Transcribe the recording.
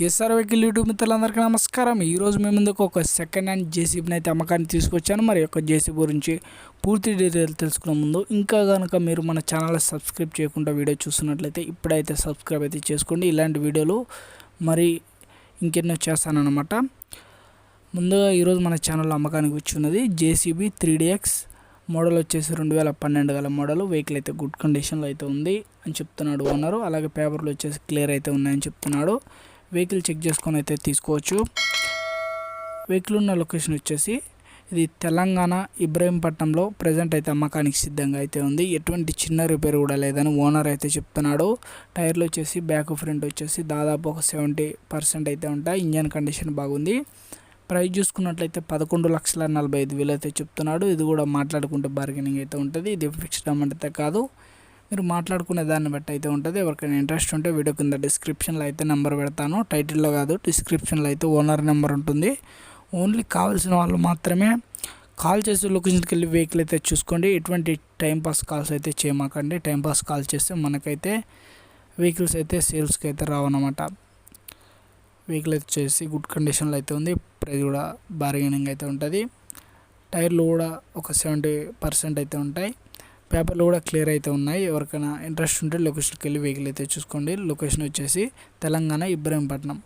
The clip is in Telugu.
ఎస్ఆర్ వెహికల్ యూట్యూబ్ మిత్రులందరికీ నమస్కారం. ఈరోజు మేము ముందుకు ఒక సెకండ్ హ్యాండ్ జేసీబీని అయితే అమ్మకాన్ని తీసుకొచ్చాను. మరి యొక్క జేసీబీ గురించి పూర్తి డీటెయిల్ తెలుసుకునే ముందు ఇంకా కనుక మీరు మన ఛానల్ సబ్స్క్రైబ్ చేయకుండా వీడియో చూస్తున్నట్లయితే ఇప్పుడైతే సబ్స్క్రైబ్ అయితే చేసుకోండి. ఇలాంటి వీడియోలు మరి ఇంకెన్నో చేస్తానన్నమాట. ముందుగా ఈరోజు మన ఛానల్లో అమ్మకానికి వచ్చినది జేసీబీ త్రీ డిఎక్స్ మోడల్ వచ్చేసి రెండు వేల పన్నెండు గల మోడల్. వెహికల్ అయితే గుడ్ కండిషన్లో అయితే ఉంది అని చెప్తున్నాడు ఓనరు అలాగే పేపర్లు వచ్చేసి క్లియర్ అయితే ఉన్నాయని చెప్తున్నాడు. వెహికల్ చెక్ చేసుకొని అయితే తీసుకోవచ్చు. వెహికల్ ఉన్న లొకేషన్ వచ్చేసి ఇది తెలంగాణ ఇబ్రహీంపట్నంలో ప్రజెంట్ అయితే అమ్మకానికి సిద్ధంగా అయితే ఉంది. ఎటువంటి చిన్న రిపేర్ కూడా లేదని ఓనర్ అయితే చెప్తున్నాడు. టైర్లు వచ్చేసి బ్యాక్ ఫ్రంట్ వచ్చేసి దాదాపు ఒక సెవెంటీ పర్సెంట్ అయితే ఉంటాయి. ఇంజన్ కండిషన్ బాగుంది. ప్రైస్ చూసుకున్నట్లయితే పదకొండు లక్షల నలభై ఐదు వేలు అయితే చెప్తున్నాడు. ఇది కూడా మాట్లాడుకుంటే బార్గెనింగ్ అయితే ఉంటుంది. ఇది ఫిక్స్డ్ అమౌంట్ అయితే కాదు. మీరు మాట్లాడుకునే దాన్ని బట్టి అయితే ఉంటుంది. ఎవరికైనా ఇంట్రెస్ట్ ఉంటే వీడియో కింద డిస్క్రిప్షన్లో అయితే నెంబర్ పెడతాను. టైటిల్లో కాదు డిస్క్రిప్షన్లో అయితే ఓనర్ నెంబర్ ఉంటుంది. ఓన్లీ కావాల్సిన వాళ్ళు మాత్రమే కాల్ చేసి లొకేషన్కి వెళ్ళి వెహికల్ అయితే చూసుకోండి. ఎటువంటి టైంపాస్ కాల్స్ అయితే చేయమాకండి. టైంపాస్ కాల్ చేస్తే మనకైతే వెహికల్స్ అయితే సేల్స్కి అయితే రావన్నమాట. వెహికల్ అయితే వచ్చేసి గుడ్ కండిషన్లో అయితే ఉంది. ప్రైస్ కూడా బార్గెనింగ్ అయితే ఉంటుంది. టైర్లు కూడా ఒక సెవెంటీ పర్సెంట్ అయితే ఉంటాయి. పేపర్లు కూడా క్లియర్ అయితే ఉన్నాయి. ఎవరికైనా ఇంట్రెస్ట్ ఉంటే లొకేషన్కి వెళ్ళి వెహికల్ అయితే చూసుకోండి. లొకేషన్ వచ్చేసి తెలంగాణ ఇబ్రహీంపట్నం.